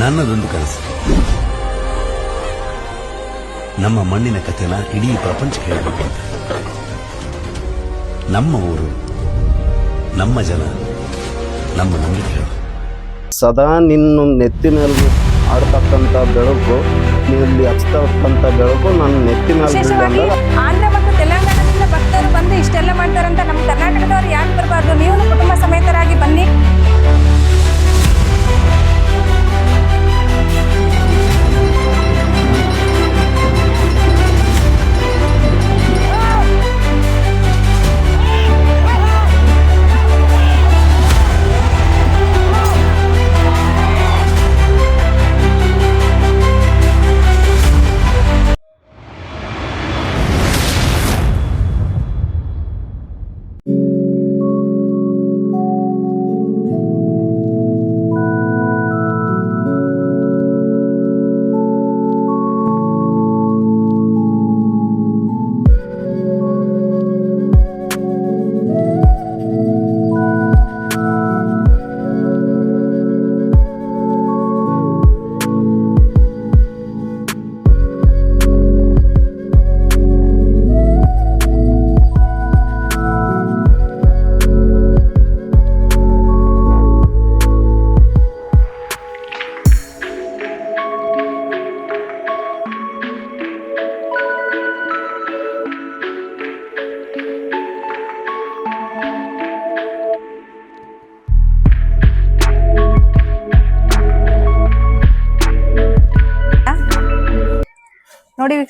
ನನ್ನದೊಂದು ಕನಸು. ನಮ್ಮ ಮಣ್ಣಿನ ಕಥೆನ ಇಡೀ ಪ್ರಪಂಚ ಹೇಳಬೇಕು ಅಂತ. ನಮ್ಮ ಊರು ನಮ್ಮ ಜನ ನಮ್ಮ ನಂಬಿಕೆಗಳು. ಸದಾ ನಿನ್ನ ನೆತ್ತಿನಲ್ಲಿ ಆಡ್ತಕ್ಕಂಥ ಬೆಳಕು ಇಲ್ಲಿ ಹಚ್ತಕ್ಕಂಥ ಬೆಳಕು ನನ್ನ ನೆತ್ತಿನಲ್ಲಿ ವಿಶೇಷವಾಗಿ ಆಂಧ್ರ ಮತ್ತು ತೆಲಂಗಾಣದಿಂದ ಭಕ್ತರು ಬಂದು ಇಷ್ಟೆಲ್ಲ ಮಾಡ್ತಾರಂತ ನಮ್ಮ ಕರ್ನಾಟಕದವರು ಯಾಕೆ ಬರಬಾರ್ದು? ನೀವು ಕುಟುಂಬ ಸಮೇತರಾಗಿ ಬನ್ನಿ.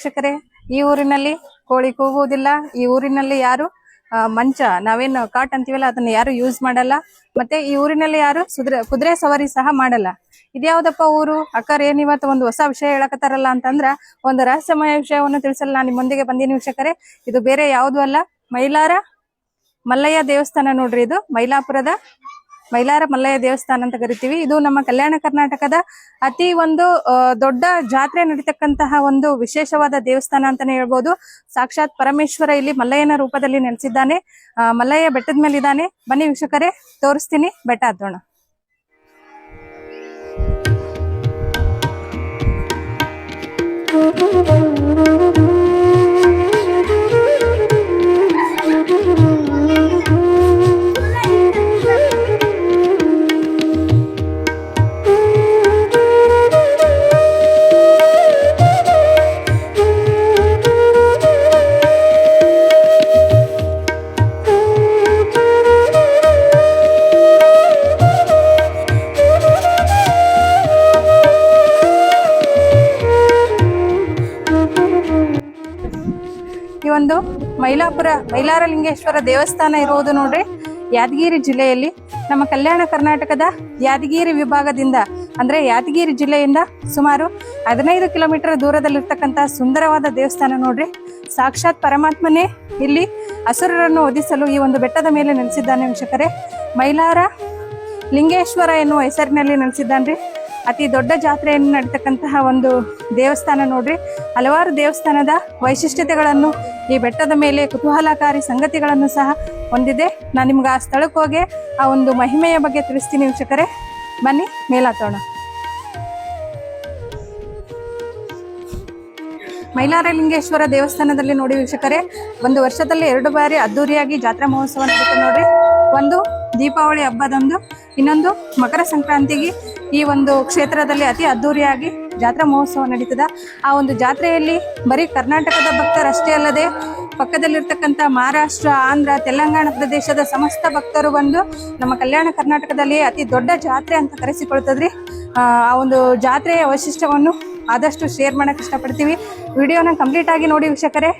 ವೀಕ್ಷಕರೇ, ಈ ಊರಿನಲ್ಲಿ ಕೋಳಿ ಕೂಗುವುದಿಲ್ಲ. ಈ ಊರಿನಲ್ಲಿ ಯಾರು ಮಂಚ, ನಾವೇನು ಕಾಟ್ ಅಂತೀವಲ್ಲ, ಅದನ್ನ ಯಾರು ಯೂಸ್ ಮಾಡಲ್ಲ. ಮತ್ತೆ ಈ ಊರಿನಲ್ಲಿ ಯಾರು ಸುದ್ರೆ, ಕುದುರೆ ಸವಾರಿ ಸಹ ಮಾಡಲ್ಲ. ಇದ್ಯಾವ್ದಪ್ಪ ಊರು? ಅಕ್ಕರ್ ಏನ್ ಇವತ್ತು ಒಂದು ಹೊಸ ವಿಷಯ ಹೇಳಕತ್ತಾರಲ್ಲ ಅಂತಂದ್ರ, ಒಂದು ರಹಸ್ಯಮಯ ವಿಷಯವನ್ನು ತಿಳಿಸಲ್ಲ ನಾನು ನಿಮ್ಮೊಂದಿಗೆ ಬಂದೀನಿ ವೀಕ್ಷಕರೇ. ಇದು ಬೇರೆ ಯಾವುದು ಅಲ್ಲ, ಮೈಲಾರ ಮಲ್ಲಯ್ಯ ದೇವಸ್ಥಾನ ನೋಡ್ರಿ ಇದು, ಮೈಲಾಪುರದ ಮೈಲಾರ ಮಲ್ಲಯ್ಯ ದೇವಸ್ಥಾನ ಅಂತ ಕರಿತೀವಿ. ಇದು ನಮ್ಮ ಕಲ್ಯಾಣ ಕರ್ನಾಟಕದ ಅತಿ ಒಂದು ದೊಡ್ಡ ಜಾತ್ರೆ ನಡೀತಕ್ಕಂತಹ ಒಂದು ವಿಶೇಷವಾದ ದೇವಸ್ಥಾನ ಅಂತಾನೆ ಹೇಳ್ಬೋದು. ಸಾಕ್ಷಾತ್ ಪರಮೇಶ್ವರ ಇಲ್ಲಿ ಮಲ್ಲಯ್ಯನ ರೂಪದಲ್ಲಿ ನೆಲೆಸಿದ್ದಾನೆ. ಮಲ್ಲಯ್ಯ ಬೆಟ್ಟದ ಮೇಲೆ ಇದ್ದಾನೆ ಬನ್ನಿ ವೀಕ್ಷಕರೇ, ತೋರಿಸ್ತೀನಿ. ಬೆಟ್ಟ ಹತ್ತೋಣ. ಈ ಮೈಲಾರ ಲಿಂಗೇಶ್ವರ ದೇವಸ್ಥಾನ ಇರುವುದು ನೋಡ್ರಿ. ಯಾದಗಿರಿ ಜಿಲ್ಲೆಯಲ್ಲಿ ನಮ್ಮ ಕಲ್ಯಾಣ ಕರ್ನಾಟಕದ ಯಾದಗಿರಿ ವಿಭಾಗದಿಂದ, ಅಂದ್ರೆ ಯಾದಗಿರಿ ಜಿಲ್ಲೆಯಿಂದ ಸುಮಾರು ಹದಿನೈದು ಕಿಲೋಮೀಟರ್ ದೂರದಲ್ಲಿರ್ತಕ್ಕಂಥ ಸುಂದರವಾದ ದೇವಸ್ಥಾನ ನೋಡ್ರಿ. ಸಾಕ್ಷಾತ್ ಪರಮಾತ್ಮನೇ ಇಲ್ಲಿ ಅಸುರರನ್ನು ಒದಿಸಲು ಈ ಒಂದು ಬೆಟ್ಟದ ಮೇಲೆ ನೆಲೆಸಿದ್ದಾನೆ ವೀಕ್ಷಕರೇ. ಮೈಲಾರ ಲಿಂಗೇಶ್ವರ ಎನ್ನುವ ಹೆಸರಿನಲ್ಲಿ ನೆಲೆಸಿದ್ದಾನ್ರಿ. ಅತಿ ದೊಡ್ಡ ಜಾತ್ರೆಯನ್ನು ನಡೀತಕ್ಕಂತಹ ಒಂದು ದೇವಸ್ಥಾನ ನೋಡ್ರಿ. ಹಲವಾರು ದೇವಸ್ಥಾನದ ವೈಶಿಷ್ಟ್ಯತೆಗಳನ್ನು ಈ ಬೆಟ್ಟದ ಮೇಲೆ ಕುತೂಹಲಕಾರಿ ಸಂಗತಿಗಳನ್ನು ಸಹ ಹೊಂದಿದೆ. ನಾನು ನಿಮ್ಗೆ ಆ ಸ್ಥಳಕ್ಕೆ ಹೋಗಿ ಆ ಒಂದು ಮಹಿಮೆಯ ಬಗ್ಗೆ ತಿಳಿಸ್ತೀನಿ ವೀಕ್ಷಕರೇ. ಬನ್ನಿ, ಮೇಲಾತೋಣ. ಮೈಲಾರಲಿಂಗೇಶ್ವರ ದೇವಸ್ಥಾನದಲ್ಲಿ ನೋಡಿ ವೀಕ್ಷಕರೇ, ಒಂದು ವರ್ಷದಲ್ಲಿ ಎರಡು ಬಾರಿ ಅದ್ದೂರಿಯಾಗಿ ಜಾತ್ರಾ ಮಹೋತ್ಸವ ನಡೀತದೆ ನೋಡ್ರಿ. ಒಂದು ದೀಪಾವಳಿ ಹಬ್ಬದಂದು, ಇನ್ನೊಂದು ಮಕರ ಸಂಕ್ರಾಂತಿಗೆ ಈ ಒಂದು ಕ್ಷೇತ್ರದಲ್ಲಿ ಅತಿ ಅದ್ದೂರಿಯಾಗಿ ಜಾತ್ರಾ ಮಹೋತ್ಸವ ನಡೀತದ. ಆ ಒಂದು ಜಾತ್ರೆಯಲ್ಲಿ ಬರೀ ಕರ್ನಾಟಕದ ಭಕ್ತರಷ್ಟೇ ಅಲ್ಲದೆ ಪಕ್ಕದಲ್ಲಿರ್ತಕ್ಕಂಥ ಮಹಾರಾಷ್ಟ್ರ, ಆಂಧ್ರ, ತೆಲಂಗಾಣ ಪ್ರದೇಶದ ಸಮಸ್ತ ಭಕ್ತರು ಬಂದು ನಮ್ಮ ಕಲ್ಯಾಣ ಕರ್ನಾಟಕದಲ್ಲಿ ಅತಿ ದೊಡ್ಡ ಜಾತ್ರೆ ಅಂತ ಕರೆಸಿಕೊಳ್ತದ್ರಿ. ಆ ಒಂದು ಜಾತ್ರೆಯ ವೈಶಿಷ್ಟ್ಯವನ್ನು ಆದಷ್ಟು ಶೇರ್ ಮಾಡೋಕೆ ಇಷ್ಟಪಡ್ತೀವಿ. ವಿಡಿಯೋನ ಕಂಪ್ಲೀಟ್ ಆಗಿ ನೋಡಿ ವೀಕ್ಷಕರೇ,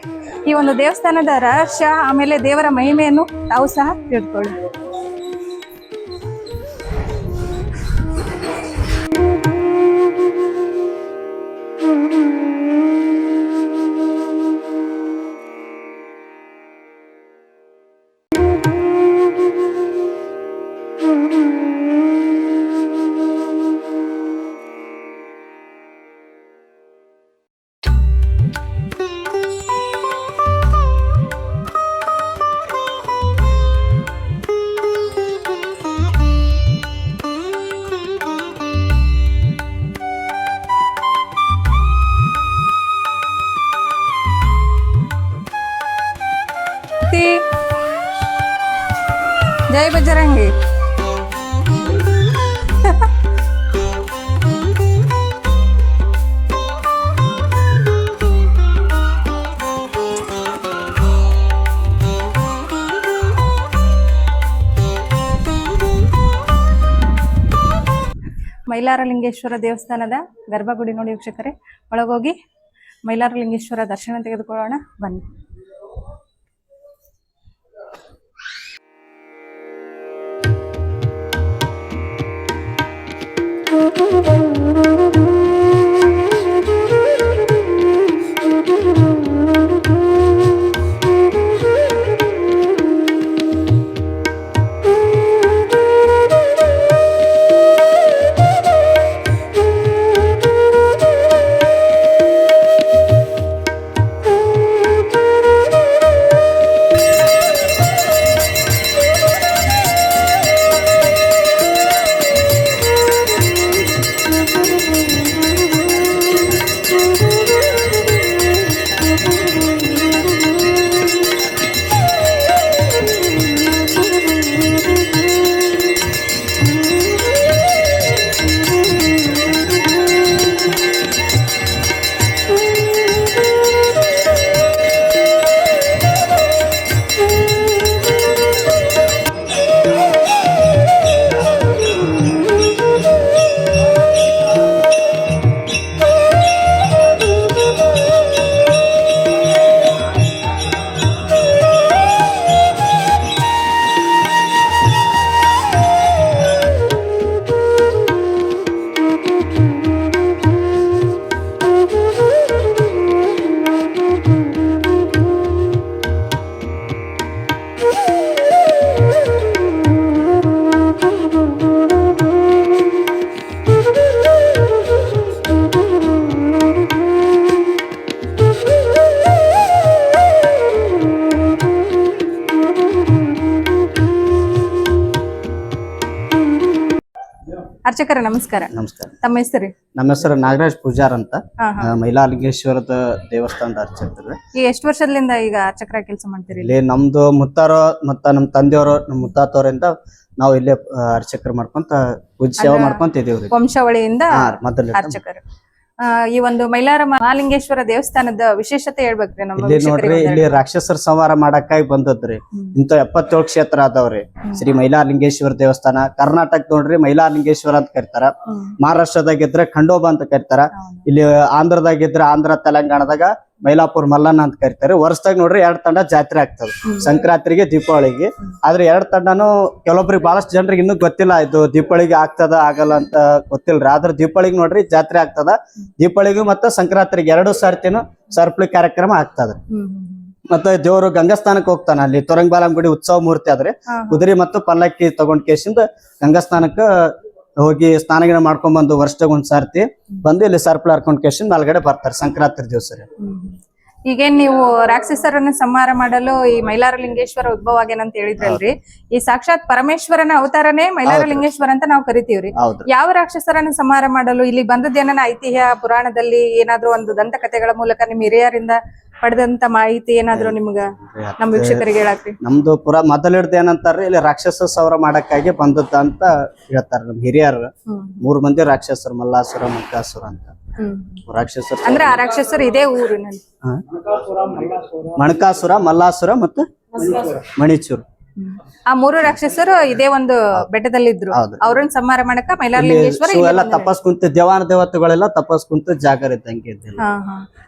ಈ ಒಂದು ದೇವಸ್ಥಾನದ ರಹಸ್ಯ, ಆಮೇಲೆ ದೇವರ ಮಹಿಮೆಯನ್ನು ತಾವು ಸಹ ತಿಳ್ಕೊಳ್ಳಿ. ಜೈ ಬಜರಂಗಿ. ಮೈಲಾರಲಿಂಗೇಶ್ವರ ದೇವಸ್ಥಾನದ ಗರ್ಭಗುಡಿ ನೋಡಿ ವೀಕ್ಷಕರೇ ಒಳಗೋಗಿ ಮೈಲಾರಲಿಂಗೇಶ್ವರ ದರ್ಶನ ತೆಗೆದುಕೊಳ್ಳೋಣ ಬನ್ನಿ. ಅರ್ಚಕರ ನಮಸ್ಕಾರ. ನಮಸ್ಕಾರ. ತಮ್ಮ ಹೆಸರು? ನಮ್ಮ ಹೆಸರು ನಾಗರಾಜ್ ಪೂಜಾರ್ ಅಂತ. ಮೈಲಾಲಿಂಗೇಶ್ವರದ ದೇವಸ್ಥಾನದ ಅರ್ಚಕರು. ಈಗ ಎಷ್ಟು ವರ್ಷದಿಂದ ಈಗ ಅರ್ಚಕರ ಕೆಲಸ ಮಾಡ್ತೀರಿ ಇಲ್ಲಿ? ನಮ್ದು ಮುತ್ತಾರ ಮತ್ತ ನಮ್ಮ ತಂದೆಯವರು ನಮ್ಮ ಮುತ್ತಾತವರಿಂದ ನಾವು ಇಲ್ಲೇ ಅರ್ಚಕರು ಮಾಡ್ಕೊಂತ ಪೂಜೆ ಸೇವೆ ಮಾಡ್ಕೊಂತ ಇದೀವ್ರಿ. ವಂಶಾವಳಿಯಿಂದ ಮೊದಲ ಅರ್ಚಕರು. ಈ ಒಂದು ಮೈಲಾರ ಮಹಾಲಿಂಗೇಶ್ವರ ದೇವಸ್ಥಾನದ ವಿಶೇಷತೆ ಹೇಳ್ಬೇಕ್ರಿ ನಮ್ಮ ಇಲ್ಲಿ ನೋಡ್ರಿ ಇಲ್ಲಿ ರಾಕ್ಷಸರ ಸಂಹಾರ ಮಾಡಕ್ಕಾಗಿ ಬಂದದ್ರಿ. ಇಂತ ಎಪ್ಪತ್ತೇಳು ಕ್ಷೇತ್ರ ಅದಾವ್ರಿ ಶ್ರೀ ಮೈಲಾಲಿಂಗೇಶ್ವರ ದೇವಸ್ಥಾನ. ಕರ್ನಾಟಕ ನೋಡ್ರಿ ಮೈಲಾಲಿಂಗೇಶ್ವರ ಅಂತ ಕರಿತಾರ. ಮಹಾರಾಷ್ಟ್ರದಾಗಿದ್ರೆ ಮಹಾರಾಷ್ಟ್ರದಾಗ ಇದ್ರೆ ಖಂಡೋಬ ಅಂತ ಕರಿತಾರ. ಇಲ್ಲಿ ಆಂಧ್ರದಾಗ ಇದ್ರೆ ಆಂಧ್ರ ತೆಲಂಗಾಣದಾಗ ಮೈಲಾಪುರ್ ಮಲ್ಲಣ್ಣ ಅಂತ ಕರಿತಾರೆ. ವರ್ಷದಾಗ ನೋಡ್ರಿ ಎರಡ್ ತಂಡ ಜಾತ್ರೆ ಆಗ್ತದೆ. ಸಂಕ್ರಾಂತಿಗೆ ದೀಪಾವಳಿಗೆ. ಆದ್ರೆ ಎರಡ್ ತಂಡನು ಕೆಲವೊಬ್ರಿಗೆ ಬಹಳಷ್ಟು ಜನರಿಗೆ ಇನ್ನೂ ಗೊತ್ತಿಲ್ಲ. ಇದು ದೀಪಾವಳಿಗೆ ಆಗ್ತದ ಆಗಲ್ಲ ಅಂತ ಗೊತ್ತಿಲ್ರಿ. ಆದ್ರೆ ದೀಪಾವಳಿಗೆ ನೋಡ್ರಿ ಜಾತ್ರೆ ಆಗ್ತದ. ದೀಪಾವಳಿಗೂ ಮತ್ತೆ ಸಂಕ್ರಾಂತಿಗೆ ಎರಡು ಸರ್ತಿನು ಸರ್ಪಳಿ ಕಾರ್ಯಕ್ರಮ ಆಗ್ತದ. ಮತ್ತೆ ದೇವರು ಗಂಗಸ್ಥಾನಕ್ಕೆ ಹೋಗ್ತಾನ ಅಲ್ಲಿ. ತೊರಂಗಬಾಲಂ ಗುಡಿ ಉತ್ಸವ ಮೂರ್ತಿ ಆದ್ರೆ. ಕುದುರೆ ಮತ್ತು ಪಲ್ಲಕ್ಕಿ ತಗೊಂಡ್ ಕೇಸಿಂದ ಗಂಗಾಸ್ನಾನಕ್ಕ ಹೋಗಿ ಸ್ನಾನಗಿನ ಮಾಡ್ಕೊಂಡ್ ಬಂದು ವರ್ಷದಾಗ ಒಂದ್ ಸರ್ತಿ ಬಂದು ಇಲ್ಲಿ ಸರ್ಪಳ ಹರ್ಕೊಂಡ್ ಕೇಶನ್ ಮೇಲ್ಗಡೆ ಬರ್ತಾರೆ ಸಂಕ್ರಾಂತಿ ದಿವಸ ರೀ. ಈಗೇನ್ ನೀವು ರಾಕ್ಷಸರನ್ನ ಸಂಹಾರ ಮಾಡಲು ಈ ಮೈಲಾರಲಿಂಗೇಶ್ವರ ಉದ್ಭವ ಅಂತ ಹೇಳಿದ್ರಲ್ರಿ. ಈ ಸಾಕ್ಷಾತ್ ಪರಮೇಶ್ವರನ ಅವತಾರನೇ ಮೈಲಾರಲಿಂಗೇಶ್ವರ ಅಂತ ನಾವು ಕರಿತೀವ್ರಿ. ಯಾವ ರಾಕ್ಷಸರನ್ನ ಸಂಹಾರ ಮಾಡಲು ಇಲ್ಲಿ ಬಂದದ್ದೇನ ಐತಿಹ್ಯ ಪುರಾಣದಲ್ಲಿ ಏನಾದ್ರೂ ಒಂದು ದಂತಕಥೆಗಳ ಮೂಲಕ ನಿಮ್ ಹಿರಿಯರಿಂದ ಪಡೆದಂತ ಮಾಹಿತಿ ಏನಾದ್ರು ನಿಮ್ಗ ನಮ್ ವೀಕ್ಷಕರಿಗೆ ಹೇಳಾಕ್ರಿ. ನಮ್ದು ಪುರ ಮೊದಲಿಡ್ದು ಏನಂತಾರ್ರಿ ಇಲ್ಲಿ ರಾಕ್ಷಸ ಸೌರ ಮಾಡಕ್ಕಾಗಿ ಬಂದದ್ದ ಅಂತ ಹೇಳ್ತಾರ ನಮ್ ಹಿರಿಯರು. ಮೂರ್ ಮಂದಿ ರಾಕ್ಷಸರು ಮಲ್ಲಾಸುರ ಮಂಕಾಸುರ ಅಂತ. ರಾಕ್ಷಸರ್ ರಾಕ್ಷಸರು ಅಂದ್ರೆ ಆ ರಾಕ್ಷಸರು ಇದೇ ಊರಿನಲ್ಲಿ ಮಣಕಾಸುರ ಮಲ್ಲಾಸುರ ಮತ್ತು ಮಣಿಚೂರ್. ಆ ಮೂರು ರಾಕ್ಷಸರು ಇದೇ ಒಂದು ಬೆಟ್ಟದಲ್ಲಿ ಇದ್ರು ಅವ್ರನ್ನ ಸಂಹಾರ ಮಾಡಕ ಮೈಲಾರಲಿಂಗೇಶ್ವರ. ತಪಸ್ ಕುಂತ ದೇವಾನ ದೇವತೆಗಳೆಲ್ಲ ತಪಸ್ ಕುಂತ ಜಾಗರ ಇದ್ದಂಗೆ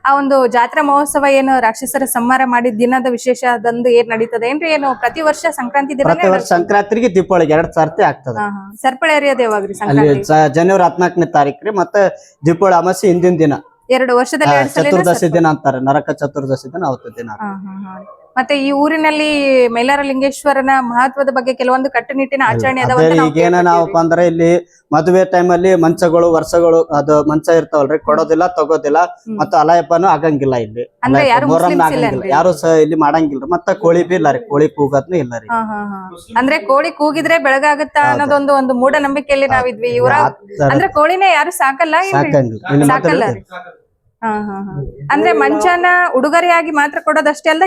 ಆ ಒಂದು ಜಾತ್ರಾ ಮಹೋತ್ಸವ ಏನು ರಾಕ್ಷಸರ ಸಂಹಾರ ಮಾಡಿದ ದಿನದ ವಿಶೇಷ ಅದೊಂದು ಏನ್ ನಡೀತದೆ? ಏನ್ರಿ ಏನು ಪ್ರತಿ ವರ್ಷ ಸಂಕ್ರಾಂತಿ ದಿನ ಪ್ರತಿ ವರ್ಷ ಸಂಕ್ರಾಂತಿಗೆ ದೀಪಾವಳಿಗೆ ಎರಡ್ ಸರ್ತಿ ಆಗ್ತದ. ಸರ್ಪಳ ಏರಿಯಾದ ಯಾವಾಗ್ರಿ ಸಂಕ್ರಾಂತಿ. ಜನವರಿ ಹದಿನಾಲ್ಕನೇ ತಾರೀಕು ರೀ ಮತ್ತೆ ದೀಪಾವಳಿ ಅಮಾಸೆ ಹಿಂದಿನ ದಿನ. ಎರಡು ವರ್ಷದಲ್ಲಿ ಚತುರ್ದಶಿ ದಿನ ಅಂತಾರೆ ನರಕ ಚತುರ್ದಶಿ ದಿನ ಅವತ್ತು ದಿನ. ಮತ್ತೆ ಈ ಊರಿನಲ್ಲಿ ಮೈಲಾರಲಿಂಗೇಶ್ವರನ ಮಹತ್ವದ ಬಗ್ಗೆ ಕೆಲವೊಂದು ಕಟ್ಟುನಿಟ್ಟಿನ ಆಚರಣೆ ಅದಾವ ಅಂತ ನಾವು ಈಗೇನ ನಾವಪ್ಪ ಅಂದ್ರೆ ಇಲ್ಲಿ ಮದುವೆ ಟೈಮ್ ಅಲ್ಲಿ ಮಂಚಗಳು ವರ್ಷಗಳು ಅದು ಮಂಚ ಇರ್ತಾವಲ್ರಿ ಕೊಡೋದಿಲ್ಲ ತಗೋದಿಲ್ಲ ಮತ್ತೆ ಅಲಾಯಪ್ಪನು ಆಗಂಗಿಲ್ಲ ಇಲ್ಲಿ. ಅಂದ್ರೆ ಯಾರು ಮೊಹರಂ ಮುಸ್ಲಿಮ್ಸ್ ಇಲ್ಲ ಆಗಂಗಿಲ್ಲ ಯಾರು ಸಹ ಇಲ್ಲಿ ಮಾಡಂಗಿಲ್ಲ ಮತ್ತೆ ಕೋಳಿ ಬಿ ಇಲ್ಲ ರೀ ಕೋಳಿ ಕೂಗದ್ನು ಇಲ್ಲ ರೀ. ಹಾ ಹಾ ಹಾ. ಅಂದ್ರೆ ಕೋಳಿ ಕೂಗಿದ್ರೆ ಬೆಳಗಾಗುತ್ತಾ ಅನ್ನೋದೊಂದು ಒಂದು ಮೂಢನಂಬಿಕೆಯಲ್ಲಿ ನಾವಿದ್ವಿ ಇವರ ಆ ಅಂದ್ರೆ ಕೋಳಿನೇ ಯಾರು ಸಾಕಲ್ಲ ಏನ್ರಿ? ಸಾಕಂಗಿಲ್ಲ. ಇಲ್ಲಿ ಸಾಕಲ್ಲ. ಅಂದ್ರೆ ಮಂಚನ ಉಡುಗೊರೆಯಾಗಿ ಮಾತ್ರ ಕೊಡೋದಷ್ಟೇ ಅಲ್ಲ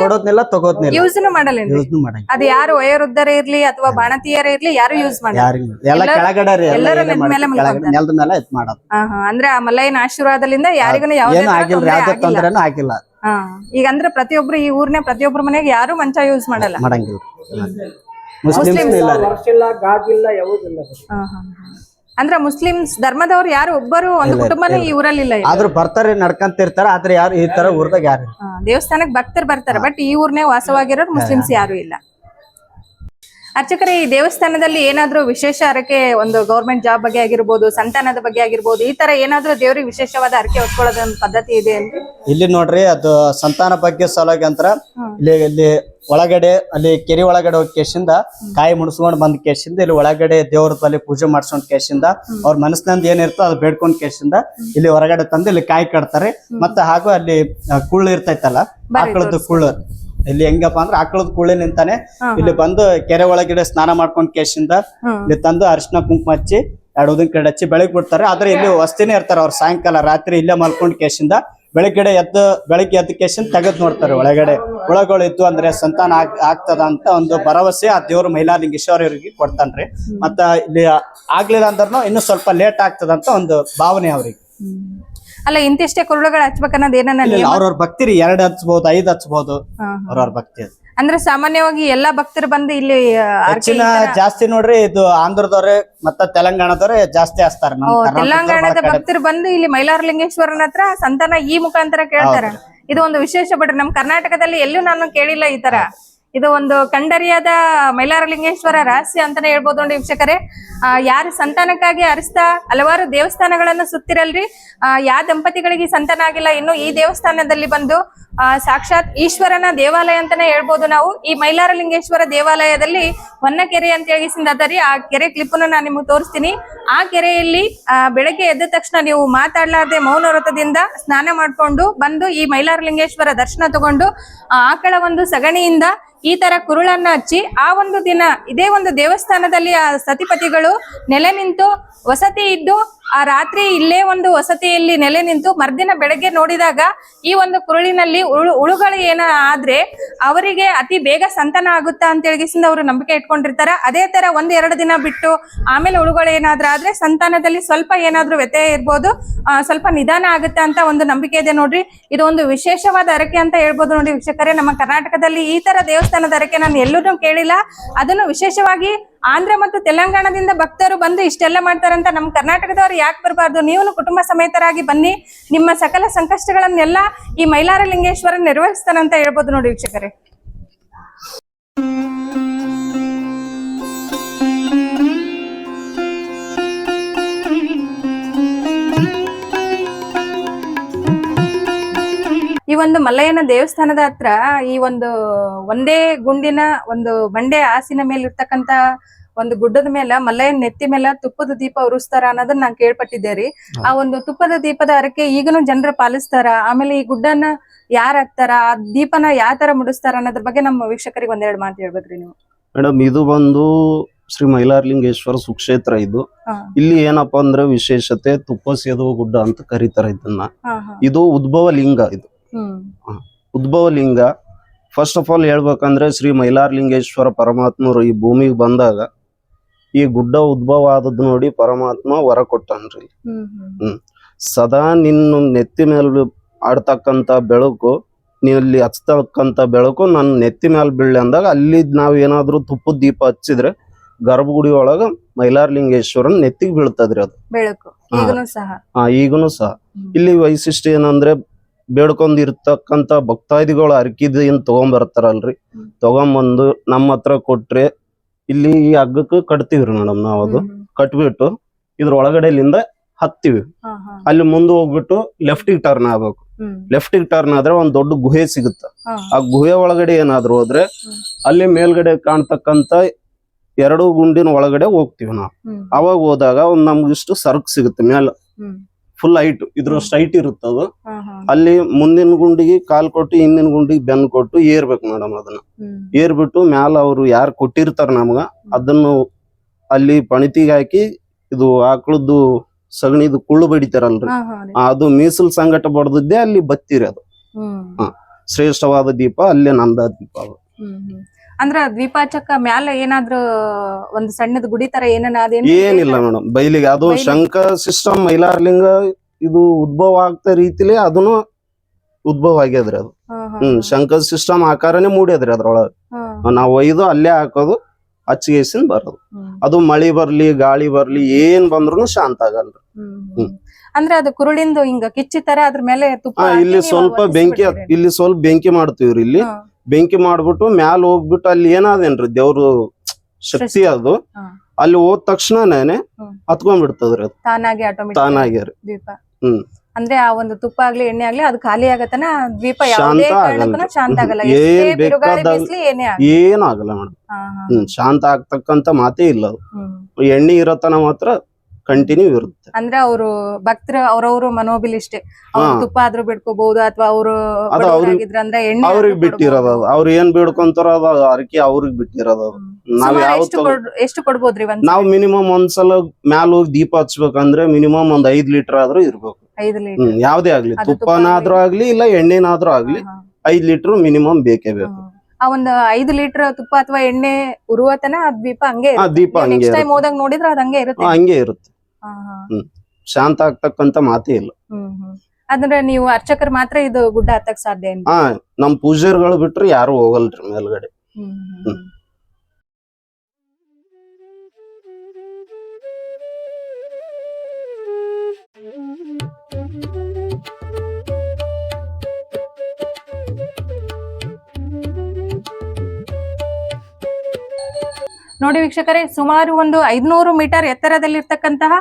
ಕೊಡೋದ್ನಿಲ್ಲ ತಗೋದ್ನಿಲ್ಲ. ಯೂಸ್ನು ಮಾಡಲ್ಲ ಯೂಸ್ನು ಮಾಡಂಗಿಲ್ಲ. ಅದು ಯಾರು ವಯೋವೃದ್ಧರೇ ಇರ್ಲಿ ಅಥವಾ ಬಾಣತಿಯರೇ ಇರ್ಲಿ ಯಾರು ಯೂಸ್ ಮಾಡಲ್ಲ. ಯಾರಿಗೂ ಎಲ್ಲ ಎಲ್ಲರೂ- ಕೆಳಗಡೆ ರೀ ಎಲ್ಲ ಎಲ್ಲರೂ ಏನೇ ನೆಲದ ಮೇಲೆ ಮಾಡ್ತೀವಿ, ಕೆಳಗಡೆ ಮಲ್ಕೊಂತಾರೆ. ನೆಲದ ಮೇಲೆ ಇದ್ ಮಾಡೋದು. ಹಾ ಹಾ. ಅಂದ್ರೆ ಆ ಮಲ್ಲಯ್ಯನ ಆಶೀರ್ವಾದದಿಂದ ಯಾರಿಗೂ ಯಾವುದೇ ಏನು ತರ ತೊಂದ್ರೆ ಯಾವ್ದೇ ಆಗಿಲ್ಲ. ತೊಂದ್ರೆನೂ ಆಗಿಲ್ಲ. ಹಾ. ಈಗ ಅಂದ್ರೆ ಪ್ರತಿಯೊಬ್ರು ಈ ಊರ್ನ ಪ್ರತಿಯೊಬ್ರು ಮನೆಗೆ ಯಾರು ಮಂಚ ಯೂಸ್ ಮಾಡಲ್ಲ. ಮಾಡಂಗಿಲ್ಲ. ಮುಸ್ಲಿಮ್ಸ್ ಇಲ್ಲ ಗಾಜಿಲ್ಲ ಯಾವುದಿಲ್ಲ ಹಾ, ಹಾ, ಹಾ. ಅಂದ್ರೆ ಮುಸ್ಲಿಮ್ಸ್ ಧರ್ಮದವ್ರು ಯಾರು ಒಬ್ಬರು ಒಂದು ಕುಟುಂಬನೇ ಈ ಊರಲ್ಲಿ ಇಲ್ಲ. ಆದ್ರೂ ಬರ್ತಾರೆ ನಡ್ಕಂತ ಇರ್ತಾರ ಆದ್ರೆ ಯಾರು ಈ ತರ ಊರ್ದಾಗ ಯಾರು ದೇವಸ್ಥಾನಕ್ಕೆ ಭಕ್ತರು ಬರ್ತಾರೆ ಬಟ್ ಈ ಊರ್ನೇ ವಾಸವಾಗಿರೋರು ಮುಸ್ಲಿಮ್ಸ್ ಯಾರು ಇಲ್ಲ. ಅರ್ಚಕರೇ ಈ ದೇವಸ್ಥಾನದಲ್ಲಿ ಏನಾದ್ರೂ ವಿಶೇಷ ಹರಕೆ ಒಂದು ಗೌರ್ಮೆಂಟ್ ಜಾಬ್ ಬಗ್ಗೆ ಆಗಿರ್ಬೋದು ಸಂತಾನದ ಬಗ್ಗೆ ಆಗಿರ್ಬೋದು ಈ ತರ ಏನಾದ್ರೂ ದೇವ್ರಿಗೆ ವಿಶೇಷವಾದ ಹರಕೆ ಹೊತ್ಕೊಳ್ಳೋದ ಒಂದು ಪದ್ಧತಿ ಇದೆ ಅಂದ್ರೆ ಇಲ್ಲಿ ನೋಡ್ರಿ ಅದು ಸಂತಾನ ಬಗ್ಗೆ ಸಲುವಾಗಿ ಅಂತರ ಇಲ್ಲಿ ಇಲ್ಲಿ ಒಳಗಡೆ ಅಲ್ಲಿ ಕೆರೆ ಒಳಗಡೆ ಹೋಗಿ ಕೇಶಿಂದ ಕಾಯಿ ಮುಡಿಸ್ಕೊಂಡ್ ಬಂದ್ ಕೇಶಿಂದ ಇಲ್ಲಿ ಒಳಗಡೆ ದೇವ್ರ ಬಳಿ ಪೂಜೆ ಮಾಡ್ಸ್ಕೊಂಡ್ ಕೇಶಿಂದ ಅವ್ರ ಮನಸ್ಸಿನಿಂದ ಏನಿರ್ತೋ ಅದು ಬೇಡ್ಕೊಂಡ್ ಕೇಶಿಂದ ಇಲ್ಲಿ ಹೊರಗಡೆ ತಂದು ಇಲ್ಲಿ ಕಾಯಿ ಕಟ್ತಾರೆ. ಮತ್ತೆ ಹಾಗೂ ಅಲ್ಲಿ ಕುಳ್ಳು ಇರ್ತೈತಲ್ಲ ಆಕಳದ್ದು ಕುಳ್ಳು ಇಲ್ಲಿ ಹೆಂಗಪ್ಪ ಅಂದ್ರೆ ಆಕಳದ ಕುಳ್ಳಿ ನಿಂತಾನೆ. ಇಲ್ಲಿ ಬಂದು ಕೆರೆ ಒಳಗಡೆ ಸ್ನಾನ ಮಾಡ್ಕೊಂಡ್ ಕೇಶಿಂದ ಇಲ್ಲಿ ತಂದು ಅರಿಶಿನ ಕುಂಕುಮ ಹಚ್ಚಿ ಎರಡು ಉದಿನ ಕಡೆ ಹಚ್ಚಿ ಬೆಳಗ್ಗೆ ಬಿಡ್ತಾರೆ. ಆದ್ರೆ ಇಲ್ಲಿ ವಸ್ತಿನೇ ಇರ್ತಾರೆ ಅವ್ರು. ಸಾಯಂಕಾಲ ರಾತ್ರಿ ಇಲ್ಲೇ ಮಲ್ಕೊಂಡ್ ಕೇಶಿಂದ ಬೆಳಗ್ಗೆ ಎದ್ದು ಬೆಳಗ್ಗೆ ಎದ್ದ ಕೇಶಿಂದ ತೆಗೆದ್ ನೋಡ್ತಾರೆ ಒಳಗಡೆ. ಹುಳಗಳು ಇದ್ದು ಅಂದ್ರೆ ಸಂತಾನ ಆಗ್ ಆಗ್ತದ ಅಂತ ಒಂದು ಭರವಸೆ ಆ ದೇವ್ರ ಇವರಿಗೆ ಕೊಡ್ತಾನ್ರಿ. ಮತ್ತ ಇಲ್ಲಿ ಆಗ್ಲಿಲ್ಲ ಅಂದ್ರೂ ಇನ್ನು ಸ್ವಲ್ಪ ಲೇಟ್ ಆಗ್ತದಂತ ಒಂದು ಭಾವನೆ ಅವ್ರಿಗೆ. ಅಲ್ಲ ಇಂತಿಷ್ಟೇ ಕುರುಳುಗಳು ಹಚ್ಬೇಕನ್ನೋದು ಏನನ್ನ ನಿಯಮ ಅವ್ರವ್ರ ಭಕ್ತಿರಿ ಎರಡ್ ಹಚ್ಬಹುದು ಐದ್ ಹಚ್ಬಹುದು ಹಾ, ಹಾ. ಅವ್ರವ್ರ ಭಕ್ತಿ ಅದು. ಅಂದ್ರೆ ಸಾಮಾನ್ಯವಾಗಿ ಎಲ್ಲಾ ಭಕ್ತರು ಬಂದು ಇಲ್ಲಿ ಹೆಚ್ಚಿನ ಜಾಸ್ತಿ ನೋಡ್ರಿ ಇದು ಆಂಧ್ರದವ್ರೆ ಮತ್ತ ತೆಲಂಗಾಣದವ್ರೆ ಜಾಸ್ತಿ ಹಚ್ತಾರ ಓ, ತೆಲಂಗಾಣದ. ಭಕ್ತರು ಬಂದು ಇಲ್ಲಿ ಮೈಲಾರಲಿಂಗೇಶ್ವರನ ಹತ್ರ ಸಂತಾನ ಈ ಮುಖಾಂತರ ಕೇಳ್ತಾರ ಇದು ಒಂದು ವಿಶೇಷ ಬಿಡ್ರಿ ನಮ್ ಕರ್ನಾಟಕದಲ್ಲಿ ಎಲ್ಲೂ ನಾನು ಕೇಳಿಲ್ಲ ಈ ತರ ಇದು ಒಂದು ಕಂಡರಿಯಾದ ಮೈಲಾರಲಿಂಗೇಶ್ವರ ರಹಸ್ಯ ಅಂತಾನೆ ಹೇಳ್ಬೋದು ನೋಡಿ ವೀಕ್ಷಕರೇ. ಯಾರು ಸಂತಾನಕ್ಕಾಗಿ ಅರಿಸ್ತಾ ಹಲವಾರು ದೇವಸ್ಥಾನಗಳನ್ನು ಸುತ್ತಿರಲ್ರಿ. ಯಾವ ದಂಪತಿಗಳಿಗೆ ಸಂತಾನ ಆಗಿಲ್ಲ, ಇನ್ನು ಈ ದೇವಸ್ಥಾನದಲ್ಲಿ ಬಂದು ಸಾಕ್ಷಾತ್ ಈಶ್ವರನ ದೇವಾಲಯ ಅಂತಾನೆ ಹೇಳ್ಬೋದು ನಾವು. ಈ ಮೈಲಾರಲಿಂಗೇಶ್ವರ ದೇವಾಲಯದಲ್ಲಿ ಹೊನ್ನ ಕೆರೆ ಅಂತ ಹೇಳಿಸಿಂದ ಅದರಿ ಆ ಕೆರೆ ಕ್ಲಿಪ್ ನಾನು ನಿಮಗೆ ತೋರಿಸ್ತೀನಿ. ಆ ಕೆರೆಯಲ್ಲಿ ಬೆಳಗ್ಗೆ ಎದ್ದ ತಕ್ಷಣ ನೀವು ಮಾತಾಡ್ಲಾರ್ದೆ ಮೌನ ವ್ರತದಿಂದ ಸ್ನಾನ ಮಾಡ್ಕೊಂಡು ಬಂದು ಈ ಮೈಲಾರಲಿಂಗೇಶ್ವರ ದರ್ಶನ ತಗೊಂಡು ಆಕಳ ಒಂದು ಸಗಣಿಯಿಂದ ಈ ತರ ಕುರುಳನ್ನ ಹಚ್ಚಿ, ಆ ಒಂದು ದಿನ ಇದೇ ಒಂದು ದೇವಸ್ಥಾನದಲ್ಲಿ, ಆ, ಸತಿಪತಿಗಳು ನೆಲೆ ನಿಂತು ವಸತಿ ಇದ್ದು ಆ ರಾತ್ರಿ ಇಲ್ಲೇ ಒಂದು ವಸತಿಯಲ್ಲಿ ನೆಲೆ ನಿಂತು ಮರ್ದಿನ ಬೆಳಗ್ಗೆ ನೋಡಿದಾಗ ಈ ಒಂದು ಕುರುಳಿನಲ್ಲಿ ಉಳು ಉಳುಗಳು ಏನ ಆದ್ರೆ ಅವರಿಗೆ ಅತಿ ಬೇಗ ಸಂತಾನ ಆಗುತ್ತಾ ಅಂತ ಹೇಳಿಸಿಂದ ಅವರು ನಂಬಿಕೆ ಇಟ್ಕೊಂಡಿರ್ತಾರೆ. ಅದೇ ತರ ಒಂದ್ ಎರಡು ದಿನ ಬಿಟ್ಟು ಆಮೇಲೆ ಉಳುಗಳು ಏನಾದ್ರೂ ಆದ್ರೆ ಸಂತಾನದಲ್ಲಿ ಸ್ವಲ್ಪ ಏನಾದ್ರೂ ವ್ಯತ್ಯಯ ಇರ್ಬೋದು ಸ್ವಲ್ಪ ನಿಧಾನ ಆಗುತ್ತೆ ಅಂತ ಒಂದು ನಂಬಿಕೆ ಇದೆ ನೋಡ್ರಿ. ಇದು ಒಂದು ವಿಶೇಷವಾದ ಅರಕೆ ಅಂತ ಹೇಳ್ಬೋದು ನೋಡಿ ವೀಕ್ಷಕರೇ. ನಮ್ಮ ಕರ್ನಾಟಕದಲ್ಲಿ ಈ ತರ ದೇವಸ್ಥಾನದ ಅರಕೆ ನಾನು ಎಲ್ಲೂ ಕೇಳಿಲ್ಲ. ಅದನ್ನು ವಿಶೇಷವಾಗಿ ಆಂಧ್ರ ಮತ್ತು ತೆಲಂಗಾಣದಿಂದ ಭಕ್ತರು ಬಂದು ಇಷ್ಟೆಲ್ಲ ಮಾಡ್ತಾರಂತ ನಮ್ಮ ಕರ್ನಾಟಕದವರು ಯಾಕೆ ಬರಬಾರ್ದು? ನೀವು ಕುಟುಂಬ ಸಮೇತರಾಗಿ ಬನ್ನಿ. ನಿಮ್ಮ ಸಕಲ ಸಂಕಷ್ಟಗಳನ್ನೆಲ್ಲ ಈ ಮೈಲಾರ ಲಿಂಗೇಶ್ವರ ನಿರ್ವಹಿಸ್ತಾನಂತ ಹೇಳ್ಬೋದು ನೋಡಿ ವೀಕ್ಷಕರೇ. ಒಂದು ಮಲ್ಲಯ್ಯನ ದೇವಸ್ಥಾನದ ಹತ್ರ ಈ ಒಂದು ಒಂದೇ ಗುಂಡಿನ ಒಂದು ಬಂಡೆ ಆಸಿನ ಮೇಲೆ ಇರ್ತಕ್ಕಂತ ಒಂದು ಗುಡ್ಡದ ಮೇಲೆ ಮಲ್ಲಯ್ಯನ ನೆತ್ತಿ ಮೇಲೆ ತುಪ್ಪದ ದೀಪ ಉರಿಸ್ತಾರ ಅನ್ನೋದನ್ನ ನಾನು ಕೇಳ್ಪಟ್ಟಿದ್ದೆ ರೀ. ಆ ಒಂದು ತುಪ್ಪದ ದೀಪದ ಹರಕೆ ಈಗನು ಜನರು ಪಾಲಿಸ್ತಾರ. ಆಮೇಲೆ ಈ ಗುಡ್ಡನ ಯಾರ ಹತ್ತಾರ ಆ ದೀಪನ ಯಾವ ತರ ಮುಡಿಸ್ತಾರ ಅನ್ನೋದ್ರ ಬಗ್ಗೆ ನಮ್ಮ ವೀಕ್ಷಕರಿಗೆ ಒಂದೆರಡು ಮಾತು ಹೇಳ್ಬೇಕ್ರಿ ನೀವು. ಮೇಡಮ್ ಇದು ಬಂದು ಶ್ರೀ ಮೈಲಾರಲಿಂಗೇಶ್ವರ ಸುಕ್ಷೇತ್ರ ಇದು. ಇಲ್ಲಿ ಏನಪ್ಪಾ ಅಂದ್ರೆ ವಿಶೇಷತೆ ತುಪ್ಪ ಸೇದುವ ಗುಡ್ಡ ಅಂತ ಕರೀತಾರ ಇದನ್ನ. ಇದು ಉದ್ಭವ ಲಿಂಗ ಇದು. ಉದ್ಭವ ಲಿಂಗ ಫಸ್ಟ್ ಆಫ್ ಆಲ್ ಹೇಳ್ಬೇಕಂದ್ರೆ ಶ್ರೀ ಮೈಲಾರಲಿಂಗೇಶ್ವರ ಪರಮಾತ್ಮರು ಈ ಭೂಮಿಗೆ ಬಂದಾಗ ಈ ಗುಡ್ಡ ಉದ್ಭವ ಆದದ್ದು ನೋಡಿ ಪರಮಾತ್ಮ ವರ ಕೊಟ್ಟನ್ರಿ. ಹ್ಮ್ ಸದಾ ನಿನ್ನ ನೆತ್ತಿ ಮೇಲೆ ಆಡ್ತಕ್ಕಂತ ಬೆಳಕು ನೀನಲ್ಲಿ ಹಚ್ತಕ್ಕಂತ ಬೆಳಕು ನನ್ನ ನೆತ್ತಿ ಮೇಲೆ ಬೀಳ್ಲಿ ಅಂದಾಗ ಅಲ್ಲಿ ನಾವ್ ಏನಾದ್ರೂ ತುಪ್ಪದ ದೀಪ ಹಚ್ಚಿದ್ರೆ ಗರ್ಭಗುಡಿ ಒಳಗ ಮೈಲಾರಲಿಂಗೇಶ್ವರನ್ ನೆತ್ತಿಗೆ ಬೀಳ್ತದ್ರಿ ಅದು. ಬೆಳಕು. ಹಾ. ಈಗನು ಸಹ. ಇಲ್ಲಿ ವೈಶಿಷ್ಟ್ಯ ಏನಂದ್ರೆ ಬೇಡ್ಕೊಂಡಿರ್ತಕ್ಕಂತ ಭಕ್ತಾದಿಗಳು ಅರ್ಕಿದ ಏನ್ ತಗೊಂಬರ್ತಾರಲ್ರಿ. ತಗೊಂಬಂದು ನಮ್ಮ ಹತ್ರ ಕೊಟ್ರೆ ಇಲ್ಲಿ ಈ ಹಗ್ಗಕ್ಕೆ ಕಟ್ತೀವ್ರಿ ಮೇಡಮ್ ನಾವು ಅದು. ಕಟ್ಬಿಟ್ಟು ಇದ್ರ ಒಳಗಡೆಲಿಂದ ಹತ್ತೀವಿ. ಅಲ್ಲಿ ಮುಂದೆ ಹೋಗ್ಬಿಟ್ಟು ಲೆಫ್ಟಿಗೆ ಟರ್ನ್ ಆಗ್ಬೇಕು. ಲೆಫ್ಟಿಗೆ ಟರ್ನ್ ಆದ್ರೆ ಒಂದ್ ದೊಡ್ಡ ಗುಹೆ ಸಿಗುತ್ತ. ಆ ಗುಹೆ ಒಳಗಡೆ ಏನಾದ್ರು ಹೋದ್ರೆ ಅಲ್ಲಿ ಮೇಲ್ಗಡೆ ಕಾಣ್ತಕ್ಕಂತ ಎರಡು ಗುಂಡಿನ ಒಳಗಡೆ ಹೋಗ್ತಿವಿ ನಾವು. ಅವಾಗ ಹೋದಾಗ ಒಂದ್ ನಮ್ಗಿಷ್ಟು ಸರ್ಕ್ ಸಿಗುತ್ತೆ ಮೇಲ. ಫುಲ್ ಹೈಟ್ ಇದ್ರ ಸ್ಟ್ರೈಟ್ ಇರುತ್ತದು. ಅಲ್ಲಿ ಮುಂದಿನ ಗುಂಡಿಗೆ ಕಾಲ್ ಕೊಟ್ಟು ಹಿಂದಿನ ಗುಂಡಿಗೆ ಬೆನ್ ಕೊಟ್ಟು ಏರ್ಬೇಕು ಮೇಡಮ್ ಅದನ್ನ. ಏರ್ಬಿಟ್ಟು ಮ್ಯಾಲ ಅವ್ರು ಯಾರು ಕೊಟ್ಟಿರ್ತಾರ ನಮ್ಗ ಅದನ್ನು ಅಲ್ಲಿ ಪಣಿತಿಗೆ ಹಾಕಿ ಇದು ಆಕಳದ್ದು ಸಗಣಿದು ಕುಳ್ಳು ಬಡಿತಾರಲ್ರಿ. ಅದು ಮೀಸಲು ಸಂಗಟ ಬಡ್ದಿದ್ದೆ ಅಲ್ಲಿ ಬತ್ತಿರಿ ಅದು ಶ್ರೇಷ್ಠವಾದ ದೀಪ ಅಲ್ಲೇ ನಂದ ದೀಪ ಅದು. ಅಂದ್ರ ದ್ವೀಪಾಚಕ ಮ್ಯಾಲ ಏನಾದ್ರೂ ಒಂದು ಸಣ್ಣದ ಗುಡಿ ತರ ಏನೇನ ಅದೇನು ಏನಿಲ್ಲ ಮೇಡಮ್ ಬೈಲಿಗೆ ಅದು. ಶಂಕ ಸಿಸ್ಟಮ್ ಮೈಲಾರ್ಲಿಂಗ ಇದು ಉದ್ಭವ ಆಗ್ತ ರೀತಿಲಿ ಅದನ್ನು ಉದ್ಭವ ಆಗ್ಯದ್ರಿ ಅದು. ಹ್ಮ್ ಶಂಕ ಸಿಸ್ಟಮ್ ಆಕಾರನೇ ಮೂಡ್ಯದ್ರಿ ಅದ್ರೊಳಗ. ನಾವ್ ಒಯ್ದು ಅಲ್ಲೇ ಹಾಕೋದು ಹಚ್ಚಿಗೆಸಿಂದ ಬರೋದು. ಅದು ಮಳಿ ಬರ್ಲಿ ಗಾಳಿ ಬರ್ಲಿ ಏನ್ ಬಂದ್ರು ಶಾಂತ ಆಗಲ್ರಿ. ಹ್ಮ್. ಅಂದ್ರೆ ಅದು ಕುರುಳಿಂದು ಹಿಂಗ ಕಿಚ್ಚಿ ತರ ಅದ್ರ ಮೇಲೆ ತುಪ್ಪ ಇಲ್ಲಿ ಸ್ವಲ್ಪ ಬೆಂಕಿ ಇಲ್ಲಿ ಸ್ವಲ್ಪ ಬೆಂಕಿ ಮಾಡ್ತೀವ್ರಿ ಇಲ್ಲಿ. ಬೆಂಕಿ ಮಾಡ್ಬಿಟ್ಟು ಮ್ಯಾಲ ಹೋಗ್ಬಿಟ್ಟು ಅಲ್ಲಿ ಏನಾದೇನ್ರಿ ದೇವ್ರು ಶಕ್ತಿ ಅದು. ಅಲ್ಲಿ ಹೋದ ತಕ್ಷಣನೇ. ಹತ್ಕೊಂಡ್ಬಿಡ್ತದ್ರಿ ಅದು. ತಾನಾಗಿ ತಾನಾಗ್ಯಾರಿ. ದ್ವೀಪ. ಹ್ಮ್. ಅಂದ್ರೆ ಆ ಒಂದು ತುಪ್ಪ ಆಗ್ಲಿ ಎಣ್ಣೆ ಆಗ್ಲಿ ಅದು ಖಾಲಿ ಆಗತ್ತನ? ದ್ವೀಪ ಶಾಂತ ಯಾವುದೇ ಆಗಲ್ಲ. ಕಾರಣಕ್ಕೂ ಶಾಂತ ಆಗಲ್ಲ. ಏನ್ ಆಗಲ್ಲ ಮೇಡಮ್ ಹಾ, ಹ್ಮ್ ಶಾಂತ ಆಗ್ತಕ್ಕಂತ ಮಾತೇ ಇಲ್ಲ ಅದು. ಎಣ್ಣೆ ಇರತನ ಮಾತ್ರ ಕಂಟಿನ್ಯೂ ಇರುತ್ತೆ. ಅಂದ್ರೆ ಅವರು ಭಕ್ತರ ಅವ್ರವ್ರ ಮನೋಬಿಲಿಷ್ಟೇ ಅವ್ರು ತುಪ್ಪ ಆದ್ರೂ ಬಿಡ್ಕೋಬಹುದು ಅಥವಾ ಅವರು ಅದು ಅವ್ರಿಗೆ- ಅಂದ್ರೆ ಎಣ್ಣೆ ಅವ್ರಿಗೆ ಬಿಟ್ಟಿರೋದು ಅದು. ಅವ್ರು ಏನ್ ಬಿಡ್ಕೊಂತಾರ ಅದು ಅರಕೆ ಅವ್ರಿಗೆ ಬಿಟ್ಟಿರೋದು ಅದು. ನಾವ್ ಯಾವ ಎಷ್ಟು ಕೊಡ್- ಎಷ್ಟು ಕೊಡ್ಬೋದ್ರಿ ಒಂದ್ ನಾವ್ ಮಿನಿಮಮ್ ಒಂದ್ಸಲ ಮ್ಯಾಲ ಹೋಗಿ ದೀಪ ಹಚ್ಬೇಕಂದ್ರೆ ಮಿನಿಮಮ್ ಒಂದ್ ಐದ್ ಲೀಟರ್ ಆದ್ರೂ ಇರ್ಬೇಕು. ಐದು ಲೀಟರ್. ಹ್ಮ್ ಯಾವ್ದೇ ಆಗ್ಲಿ. ಅದು ತುಪ್ಪ ತುಪ್ಪನಾದ್ರೂ ಆಗ್ಲಿ. ಇಲ್ಲ ಎಣ್ಣೆನಾದ್ರೂ ಆಗ್ಲಿ ಐದ್ ಲೀಟರ್ ಮಿನಿಮಮ್ ಬೇಕೇ ಬೇಕು. ಆ ಒಂದು ಐದು ಲೀಟರ್ ತುಪ್ಪ ಅಥವಾ ಎಣ್ಣೆ ಉರುವತನ ಆ ದೀಪ ಹಂಗೆ ದೀಪ. ಹೋದಾಗ ನೋಡಿದ್ರೆ ಅದ್ ಹಂಗೆ ಇರುತ್ತೆ. ಹಂಗೆ ಇರುತ್ತೆ. ಶಾಂತ ಆಗ್ತಕ್ಕಂತ ಮಾತೇ ಇಲ್ಲ. ಅಂದ್ರೆ ನೀವು ಅರ್ಚಕರು ಮಾತ್ರ ಇದು ಗುಡ್ಡ ಹತ್ತಕ್ ಸಾಧ್ಯ? ಹಾ ನಮ್ ಪೂಜಾರಿಗಳು ಬಿಟ್ರೆ ಯಾರು ಹೋಗಲ್ರಿ ಮೇಲ್ಗಡೆ. ಹ್ಮ್. ನೋಡಿ ವೀಕ್ಷಕರೇ, ಸುಮಾರು ಒಂದು ಐದ್ನೂರು ಮೀಟರ್ ಎತ್ತರದಲ್ಲಿರ್ತಕ್ಕಂತಹ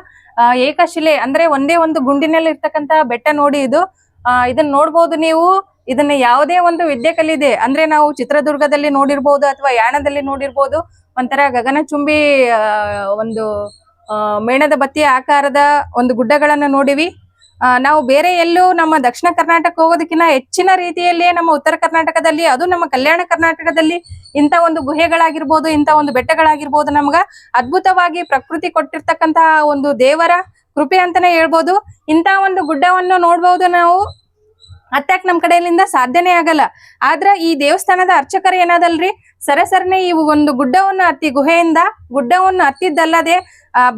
ಏಕಶಿಲೆ ಅಂದ್ರೆ ಒಂದೇ ಒಂದು ಗುಂಡಿನಲ್ಲಿ ಇರ್ತಕ್ಕಂತಹ ಬೆಟ್ಟ ನೋಡಿ ಇದು. ಇದನ್ನ ನೋಡ್ಬೋದು ನೀವು. ಇದನ್ನ ಯಾವುದೇ ಒಂದು ವಿದ್ಯೆ ಕಲಿದೆ ಅಂದ್ರೆ ನಾವು ಚಿತ್ರದುರ್ಗದಲ್ಲಿ ನೋಡಿರ್ಬೋದು ಅಥವಾ ಯಾಣದಲ್ಲಿ ನೋಡಿರ್ಬೋದು. ಒಂಥರ ಗಗನಚುಂಬಿ ಚುಂಬಿ ಒಂದು ಮೇಣದ ಬತ್ತಿಯ ಆಕಾರದ ಒಂದು ಗುಡ್ಡಗಳನ್ನ ನೋಡಿವಿ. ನಾವು ಬೇರೆ ಎಲ್ಲೂ ನಮ್ಮ ದಕ್ಷಿಣ ಕರ್ನಾಟಕ ಹೋಗೋದಕ್ಕಿಂತ ಹೆಚ್ಚಿನ ರೀತಿಯಲ್ಲಿಯೇ ನಮ್ಮ ಉತ್ತರ ಕರ್ನಾಟಕದಲ್ಲಿ, ಅದು ನಮ್ಮ ಕಲ್ಯಾಣ ಕರ್ನಾಟಕದಲ್ಲಿ ಇಂಥ ಒಂದು ಗುಹೆಗಳಾಗಿರ್ಬೋದು, ಇಂಥ ಒಂದು ಬೆಟ್ಟಗಳಾಗಿರ್ಬೋದು, ನಮ್ಗ ಅದ್ಭುತವಾಗಿ ಪ್ರಕೃತಿ ಕೊಟ್ಟಿರ್ತಕ್ಕಂತಹ ಒಂದು ದೇವರ ಕೃಪೆ ಅಂತಾನೆ ಹೇಳ್ಬೋದು. ಇಂಥ ಒಂದು ಗುಡ್ಡವನ್ನು ನೋಡ್ಬೋದು ನಾವು. ಅತ್ತಾಕ್ ನಮ್ ಕಡೆಯಿಂದ ಸಾಧ್ಯನೇ ಆಗಲ್ಲ. ಆದ್ರ ಈ ದೇವಸ್ಥಾನದ ಅರ್ಚಕರು ಏನಾದಲ್ರಿ? ಸರಸರನೆ ಈ ಒಂದು ಗುಡ್ಡವನ್ನು ಹತ್ತಿ ಗುಹೆಯಿಂದ ಗುಡ್ಡವನ್ನು ಹತ್ತಿದ್ದಲ್ಲದೆ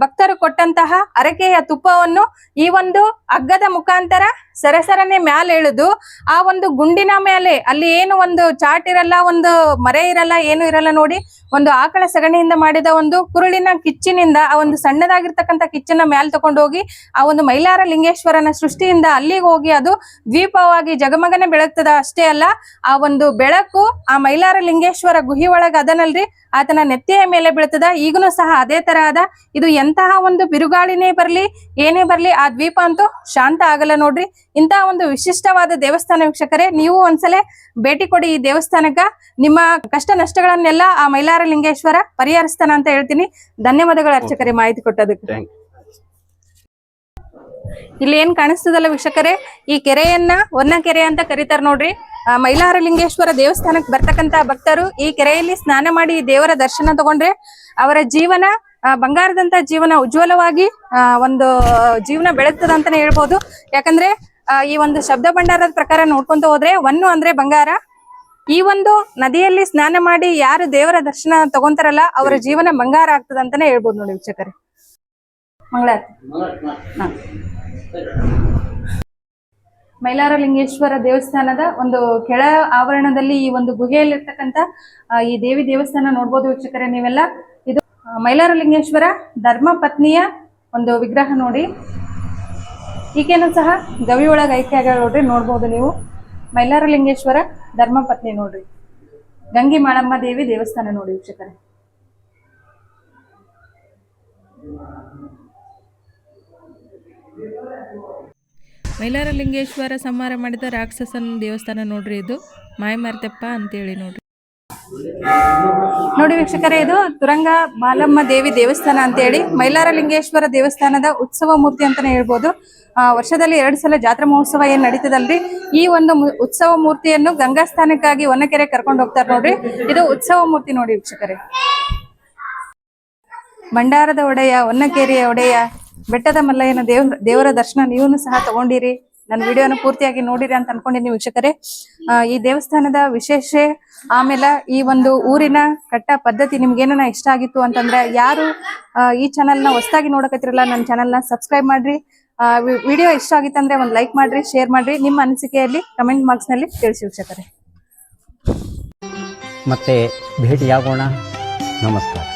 ಭಕ್ತರು ಕೊಟ್ಟಂತಹ ಅರಕೆಯ ತುಪ್ಪವನ್ನು ಈ ಒಂದು ಹಗ್ಗದ ಮುಖಾಂತರ ಸರಸರನೆ ಮ್ಯಾಲೆ ಎಳೆದು, ಆ ಒಂದು ಗುಂಡಿನ ಮೇಲೆ ಅಲ್ಲಿ ಏನು ಒಂದು ಚಾಟ್ ಇರಲ್ಲ, ಒಂದು ಮರೆ ಇರಲ್ಲ, ಏನು ಇರಲ್ಲ ನೋಡಿ, ಒಂದು ಆಕಳ ಸಗಣಿಯಿಂದ ಮಾಡಿದ ಒಂದು ಕುರುಳಿನ ಕಿಚ್ಚಿನಿಂದ, ಆ ಒಂದು ಸಣ್ಣದಾಗಿರ್ತಕ್ಕಂಥ ಕಿಚ್ಚನ್ನ ಮ್ಯಾಲ್ ತಗೊಂಡೋಗಿ, ಆ ಒಂದು ಮೈಲಾರ ಲಿಂಗೇಶ್ವರನ ಸೃಷ್ಟಿಯಿಂದ ಅಲ್ಲಿಗೆ ಹೋಗಿ ಅದು ದ್ವೀಪವಾಗಿ ಜಗಮಗನೆ ಬೆಳಗ್ತದ ಅಷ್ಟೇ ಅಲ್ಲ, ಆ ಒಂದು ಬೆಳಕು ಆ ಮೈಲಾರ ಲಿಂಗೇಶ್ವರ ಗುಹಿ ಒಳಗ ಅದನಲ್ರಿ, ಆತನ ನೆತ್ತಿಯ ಮೇಲೆ ಬೀಳ್ತದ. ಈಗನು ಸಹ ಅದೇ ತರಹದ ಇದು ಎಂತಹ ಒಂದು ಬಿರುಗಾಳಿನೇ ಬರ್ಲಿ ಏನೇ ಬರ್ಲಿ ಆ ದ್ವೀಪ ಅಂತೂ ಶಾಂತ ಆಗಲ್ಲ ನೋಡ್ರಿ. ಇಂತಹ ಒಂದು ವಿಶಿಷ್ಟವಾದ ದೇವಸ್ಥಾನ ವೀಕ್ಷಕರೇ ನೀವು ಒಂದ್ಸಲ ಭೇಟಿ ಕೊಡಿ ಈ ದೇವಸ್ಥಾನಕ್ಕ. ನಿಮ್ಮ ಕಷ್ಟ ನಷ್ಟಗಳನ್ನೆಲ್ಲ ಆ ಮೈಲಾರ ಲಿಂಗೇಶ್ವರ ಪರಿಹರಿಸ್ತಾನ ಅಂತ ಹೇಳ್ತೀನಿ. ಧನ್ಯವಾದಗಳು ಅರ್ಚಕರೇ ಮಾಹಿತಿ ಕೊಟ್ಟದಕ್ಕೆ. ಇಲ್ಲಿ ಏನ್ ಕಾಣಿಸ್ತದಲ್ಲ ವೀಕ್ಷಕರೇ? ಈ ಕೆರೆಯನ್ನ ಒನ್ನ ಕೆರೆ ಅಂತ ಕರೀತಾರ ನೋಡ್ರಿ. ಆ ಮೈಲಾರ ಲಿಂಗೇಶ್ವರ ದೇವಸ್ಥಾನಕ್ಕೆ ಬರ್ತಕ್ಕಂತ ಭಕ್ತರು ಈ ಕೆರೆಯಲ್ಲಿ ಸ್ನಾನ ಮಾಡಿ ದೇವರ ದರ್ಶನ ತಗೊಂಡ್ರೆ ಅವರ ಜೀವನ ಬಂಗಾರದಂತ ಜೀವನ ಉಜ್ವಲವಾಗಿ ಒಂದು ಜೀವನ ಬೆಳಗ್ತದ ಅಂತಾನೆ ಹೇಳ್ಬೋದು. ಯಾಕಂದ್ರೆ ಈ ಒಂದು ಶಬ್ದ ಭಂಡಾರದ ಪ್ರಕಾರ ನೋಡ್ಕೊಂತ ಹೋದ್ರೆ ಒನ್ನು ಅಂದ್ರೆ ಬಂಗಾರ. ಈ ಒಂದು ನದಿಯಲ್ಲಿ ಸ್ನಾನ ಮಾಡಿ ಯಾರು ದೇವರ ದರ್ಶನ ತಗೊಂತಾರಲ್ಲ, ಅವರ ಜೀವನ ಬಂಗಾರ ಆಗ್ತದ ಅಂತಾನೆ ಹೇಳ್ಬೋದು ನೋಡಿ ವೀಕ್ಷಕರೇ. ಮಂಗಳಾರತಿ. ಮೈಲಾರ ಲಿಂಗೇಶ್ವರ ದೇವಸ್ಥಾನದ ಒಂದು ಕೆಳ ಆವರಣದಲ್ಲಿ ಈ ಒಂದು ಗುಹೆಯಲ್ಲಿರ್ತಕ್ಕಂಥ ಈ ದೇವಿ ದೇವಸ್ಥಾನ ನೋಡ್ಬೋದು ವೀಕ್ಷಕರೇ ನೀವೆಲ್ಲ. ಇದು ಮೈಲಾರ ಲಿಂಗೇಶ್ವರ ಧರ್ಮ ಪತ್ನಿಯ ಒಂದು ವಿಗ್ರಹ ನೋಡಿ. ಈಗೇನು ಸಹ ಗವಿ ಒಳಗೆ ಐಕ್ಯ ಆಗ ನೋಡ್ರಿ, ನೋಡ್ಬೋದು ನೀವು. ಮೈಲಾರ ಲಿಂಗೇಶ್ವರ ಧರ್ಮ ಪತ್ನಿ ನೋಡ್ರಿ. ಗಂಗಿ ಮಾಳಮ್ಮ ದೇವಿ ದೇವಸ್ಥಾನ ನೋಡಿ ವೀಕ್ಷಕರೇ. ಮೈಲಾರ ಲಿಂಗೇಶ್ವರ ಸಂಹಾರ ಮಾಡಿದ ರಾಕ್ಷಸನ ದೇವಸ್ಥಾನ ನೋಡ್ರಿ ಇದು. ಮಾಯಮಾರ್ತೆಪ್ಪ ಅಂತೇಳಿ ನೋಡ್ರಿ. ನೋಡಿ ವೀಕ್ಷಕರೇ, ಇದು ತುರಂಗ ಬಾಲಮ್ಮ ದೇವಿ ದೇವಸ್ಥಾನ ಅಂತೇಳಿ ಮೈಲಾರ ಲಿಂಗೇಶ್ವರ ದೇವಸ್ಥಾನದ ಉತ್ಸವ ಮೂರ್ತಿ ಅಂತಾನೆ ಹೇಳ್ಬೋದು. ವರ್ಷದಲ್ಲಿ ಎರಡು ಸಲ ಜಾತ್ರಾ ಮಹೋತ್ಸವ ಏನ್ ನಡೀತದಲ್ರಿ? ಈ ಒಂದು ಉತ್ಸವ ಮೂರ್ತಿಯನ್ನು ಗಂಗಾ ಸ್ಥಾನಕ್ಕಾಗಿ ಒನ್ನಕೆರೆ ಕರ್ಕೊಂಡು ಹೋಗ್ತಾರೆ ನೋಡ್ರಿ. ಇದು ಉತ್ಸವ ಮೂರ್ತಿ ನೋಡಿ ವೀಕ್ಷಕರೇ. ಭಂಡಾರದ ಒಡೆಯ ಒನ್ನಕೆರೆಯ ಒಡೆಯ ಬೆಟ್ಟದ ಮಲ್ಲಯ್ಯನ ದೇವ್, ದೇವರ ದರ್ಶನ ನೀವು ಸಹ ತಗೊಂಡಿರಿ. ನನ್ನ ವಿಡಿಯೋನ ಪೂರ್ತಿಯಾಗಿ ನೋಡಿರಿ ಅಂತ ಅನ್ಕೊಂಡಿನಿ ವೀಕ್ಷಕರೇ. ಈ ದೇವಸ್ಥಾನದ ವಿಶೇಷ ಆಮೇಲೆ ಈ ಒಂದು ಊರಿನ ಕಟ್ಟ ಪದ್ಧತಿ ನಿಮ್ಗೇನ ಇಷ್ಟ ಆಗಿತ್ತು ಅಂತಂದ್ರೆ ಯಾರು ಈ ಚಾನಲ್ನ ಹೊಸದಾಗಿ ನೋಡಕತ್ತಿರಲ್ಲ ನನ್ನ ಚಾನಲ್ನ ಸಬ್ಸ್ಕ್ರೈಬ್ ಮಾಡ್ರಿ. ವಿಡಿಯೋ ಇಷ್ಟ ಆಗಿತ್ತಂದ್ರೆ ಒಂದು ಲೈಕ್ ಮಾಡ್ರಿ ಶೇರ್ ಮಾಡ್ರಿ. ನಿಮ್ಮ ಅನಿಸಿಕೆಯಲ್ಲಿ ಕಮೆಂಟ್ ಬಾಕ್ಸ್ನಲ್ಲಿ ತಿಳಿಸಿ ವೀಕ್ಷಕರೇ. ಮತ್ತೆ ಭೇಟಿಯಾಗೋಣ. ನಮಸ್ಕಾರ.